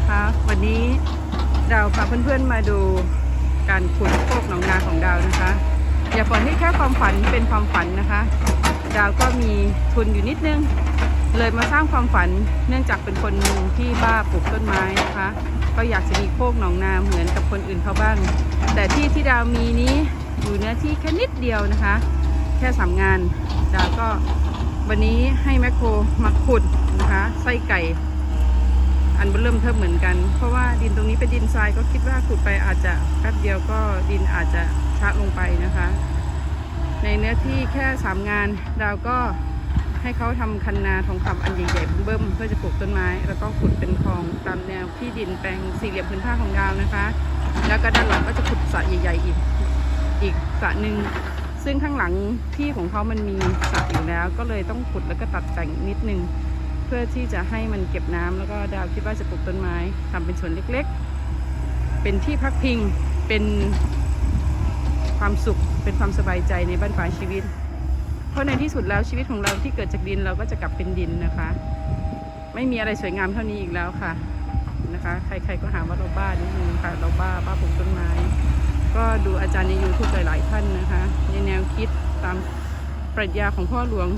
นะคะ วันนี้เราพาเพื่อนๆมาดูการขุดโคกหนองนาของดาวนะคะ อย่าปล่อยให้แค่ความฝันเป็นความฝันนะคะ ดาวก็มีทุนอยู่นิดนึง เลยมาสร้างความฝันเนื่องจากเป็นคนหนึ่งที่บ้าปลูกต้นไม้นะคะ ก็อยากจะมีโคกหนองนาเหมือนกับคนอื่นเขาบ้าง แต่ที่ที่ดาวมีนี้อยู่เนื้อที่แค่นิดเดียวนะคะ แค่สามงานดาวก็วันนี้ให้แมคโครมาขุดนะคะไส้ไก่ อันเริ่มเทิมเหมือนกัน เพราะว่าดินตรงนี้เป็นดินทรายก็คิดว่าขุดไปอาจจะแป๊บเดียวก็ดินอาจจะชะลงไปนะคะ ในเนื้อที่แค่สามงานเราก็ให้เขาทำคันนาทองคำอันใหญ่ๆเบิ่มเพื่อจะปลูกต้นไม้ แล้วก็ขุดเป็นคลองตามแนวที่ดินแปลงสี่เหลี่ยมพื้นผ้าของดาวนะคะ แล้วก็ด้านหลังก็จะขุดสระใหญ่ ๆ อีกอีกสระหนึ่งซึ่งข้างหลังที่ของเขามันมีสระอยู่แล้ว ก็เลยต้องขุดแล้วก็ตัดแต่งนิดนึง พื่อที่จะให้มันเก็บน้ำแล้วก็ดาวคิดว่าจะปลูกต้นไม้ทำเป็นสวนเล็กๆ เป็นที่พักพิงเป็นความสุขเป็นความสบายใจในบ้านปลายชีวิต เพราะในที่สุดแล้วชีวิตของเราที่เกิดจากดินเราก็จะกลับเป็นดินนะคะ ไม่มีอะไรสวยงามเท่านี้อีกแล้วค่ะนะคะ ใครๆก็หาว่าเราบ้านิดนึงค่ะเราบ้าบ้าปลูกต้นไม้ ก็ดูอาจารย์ในยูทูบหลายๆท่านนะคะ ในแนวคิดตามปรัชญาของพ่อหลวง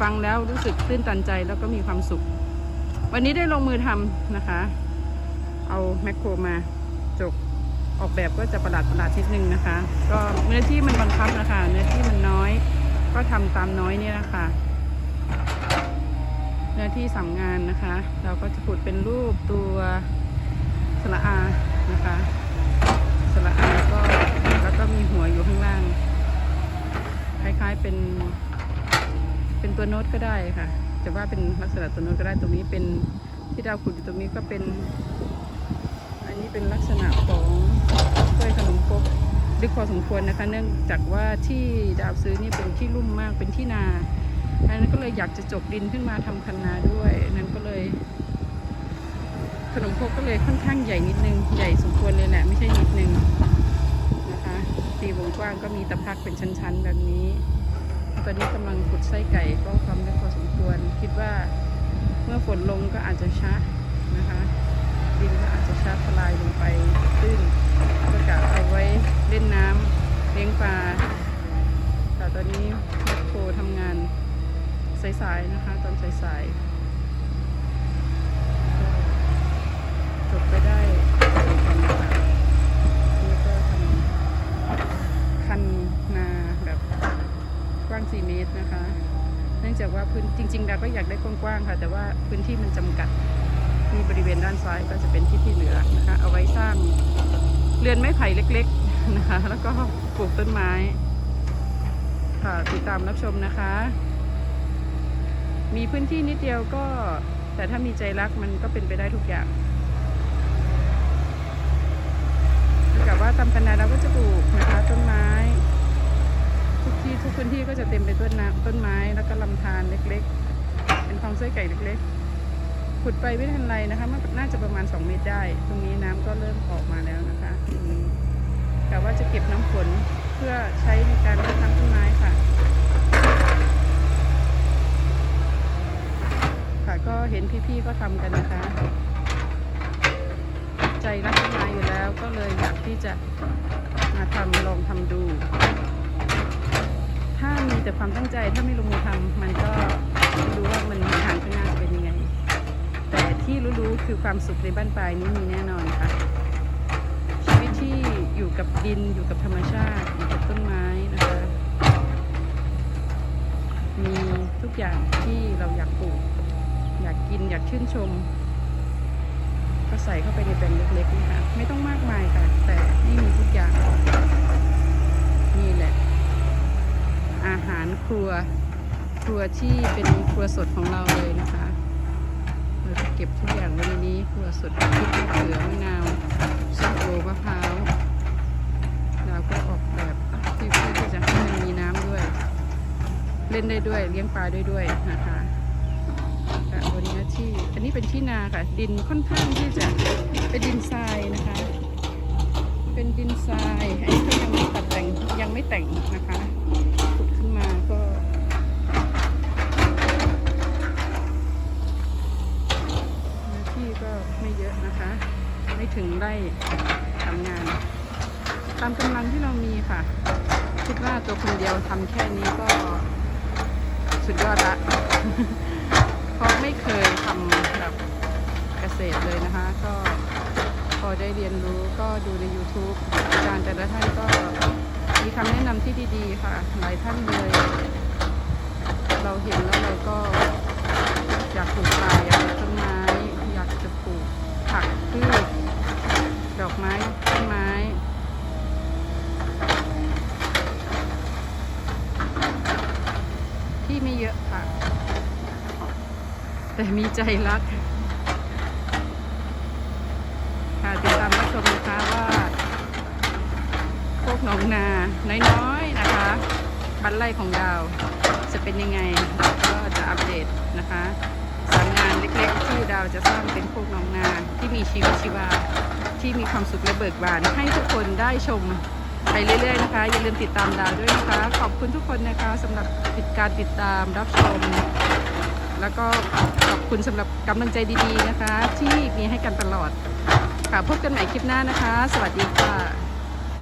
ฟังแล้วรู้สึกตื้นตันใจแล้วก็มีความสุข วันนี้ได้ลงมือทำนะคะ เอาแมคโครมาจกออกแบบก็จะประหลาดประหลาดนิดนึงนะคะ ก็เนื้อที่มันบังคับนะคะ เนื้อที่มันน้อย ก็ทำตามน้อยนี่นะคะเนื้อที่สามงานนะคะ เราก็จะขุดเป็นรูปตัวสระอานะคะ สระอาก็แล้วก็มีหัวอยู่ข้างล่าง คล้ายๆเป็น เป็น ตัวโน้ตก็ได้ค่ะ จะว่าเป็นลักษณะตัวโน้ตก็ได้ตรงนี้เป็นที่ดาวขุดอยู่ตรงนี้ก็เป็น อันนี้เป็นลักษณะของกล้วยขนมครกลึกพอสมควรนะคะ เนื่องจากว่าที่ดาวซื้อนี่เป็นที่ลุ่มมากเป็นที่นาอันนั้นก็เลยอยากจะจกดินขึ้นมาทำคันนาด้วยนนั้นก็เลย ขนมครกก็เลยค่อนข้างใหญ่นิดนึงใหญ่สมควรเลยแหละไม่ใช่นิดนึงนะคะตีวงกว้างก็มีตะพักเป็นชั้นๆแบบนี้ ตอนนี้กำลังขุดไส้ไก่ก็ความลึกพอสมควร คิดว่าเมื่อฝนลงก็อาจจะช้านะคะดินก็อาจจะช้าทลายลงไปตื้นก็กะเอาไว้เล่นน้ำเลี้ยงปลาแต่ตอนนี้แมคโครทำงานสายๆนะคะ ตอนสายๆก็จบไปได้สองคนนะคะนี่ก็ทำคันนาแบบ กว้าง 4 เมตรนะคะ เนื่องจากว่าพื้นจริงๆดา กว้างๆค่ะ แต่ว่าพื้นที่มันจำกัดมีบริเวณด้านซ้ายก็จะเป็นที่ที่เหลือนะคะ เอาไว้สร้างเรือนไม้ไผ่เล็กๆนะคะ แล้วก็ปลูกต้นไม้ ค่ะติดตามรับชมนะคะ มีพื้นที่นิดเดียวก็ แต่ถ้ามีใจรักมันก็เป็นไปได้ทุกอย่างเนื่องจากว่าตามกันดาเราก็จะปลูกนะคะ ต้นไม้ ทุกที่ทุกพื้นที่ก็จะเต็มไปด้วยน้ำต้นไม้แล้วก็ลำธารเล็กๆ เป็นคลองไส้ไก่เล็กๆ ขุดไปไม่ทันไรนะคะมันน่าจะประมาณ 2 เมตรได้ ตรงนี้น้ำก็เริ่มออกมาแล้วนะคะแต่ว่าจะเก็บน้ำฝนเพื่อใช้ในการรดน้ำต้นไม้ค่ะ ค่ะก็เห็นพี่ๆก็ทำกันนะคะ ใจรักต้นไม้อยู่แล้วก็เลยอยากที่จะมาทำลองทำดู ถ้ามีแต่ความตั้งใจถ้าไม่ลงมือทำมันก็ ไม่รู้ว่ามันทางข้างหน้าจะเป็นยังไง แต่ที่รู้ๆคือความสุขในบ้านปลายนี้มีแน่นอนค่ะ ชีวิตที่อยู่กับดินอยู่กับธรรมชาติ อยู่กับต้นไม้นะคะ มีทุกอย่างที่เราอยากปลูก อยากกินอยากชื่นชม ก็ใส่เข้าไปในแปลงเล็กๆนี่ค่ะไม่ต้องมากมายค่ะ แต่นี่มีทุกอย่างนี่แหละ อาหารครัว รัวที่เป็นครัวสดของเราเลยนะคะเราจะเก็บทุกอย่างไว้ในนี้ครัวสดพริกมะเขือมะนาวส้มโอมะพร้าวเราก็ออกแบบที่เพื่อที่จะให้มันมีน้ำด้วย เล่นได้ด้วยเลี้ยงปลาได้ด้วยนะคะค่ะวันนี้ที่อันนี้เป็นที่นาค่ะ ดินค่อนข้างที่จะเป็นดินทรายนะคะ เป็นดินทรายอันนี้ก็ยังไม่ตัดแต่งยังไม่แต่งนะคะขุดขึ้นมาก็เนื้อที่ ก็ไม่ เยอะนะคะ ไม่ถึงไร่ทำงาน ตามกำลังที่เรามีค่ะ คิดว่าตัวคนเดียวทำแค่นี้ก็สุดยอดละเพราะไม่เคยทำแบบเกษตรเลยนะคะ ก็พอได้เรียนรู้ก็ดูใน YouTube อาจารย์แต่ละท่านก็มีคำแนะนำที่ดีๆค่ะ หลายท่านเลย เราเห็นแล้วเราก็อยากปลูกป่า พืชดอกไม้ต้นไม้ที่ไม่เยอะค่ะ แต่มีใจรัก ค่ะติดตามรับชมนะคะว่า พวกหนองนา น้อยๆนะคะบ้านไร่ของดาว จะเป็นยังไงเราก็จะอัปเดตนะคะสารงานเล็กๆ ที่ดาวจะสร้างเป็นพวกหนองนา มีชีวิตชีวา ที่มีความสุขและเบิกบาน ให้ทุกคนได้ชมไปเรื่อยๆนะคะ อย่าลืมติดตามดาวด้วยนะคะ ขอบคุณทุกคนนะคะสำหรับติดการติดตามรับชม แล้วก็ขอบคุณสำหรับกำลังใจดีๆนะคะ ที่มีให้กันตลอดค่ะพบกันใหม่คลิปหน้านะคะ สวัสดีค่ะ